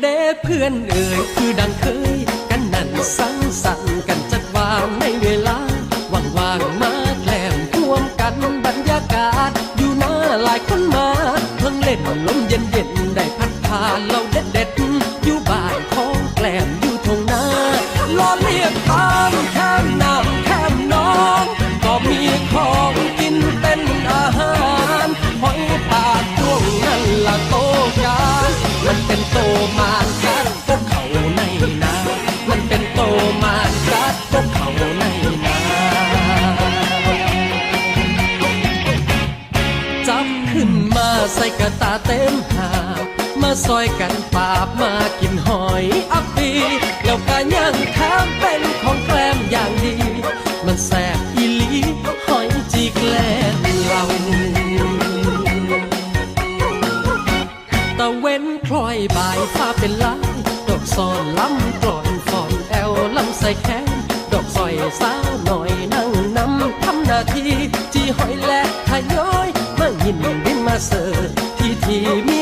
เด้เพื่อนเอ่ยคือดังเคย กันนั่นสังสรรค์กันจัดวางในเวลาว่างๆมาแกล้มร่วมกันบรรยากาศ อยู่หน้าหลายคนมาเพิ่งเล่นลมเย็นเย็นได้พัดพาเรา จับขึ้นมาใส่กระตาเต็มหามาซอยกันปาบมากินหอยอัปปีแล้วก็ยังแถมเป็นของแกล้มอย่างดี มันแสบอีลีหอยจีแกล้มเราตะเว้นคล้อยบ่ายฟ้าเป็นลายดอกซอนล้ำกลอนฟอนแอวลำใส่แขนดอกซอยสาวหน่อยนั่งนำทำหน้าที่จีหอยและทยอยมายินดินมาเสิร์ฟที่ที่มีหอ să citim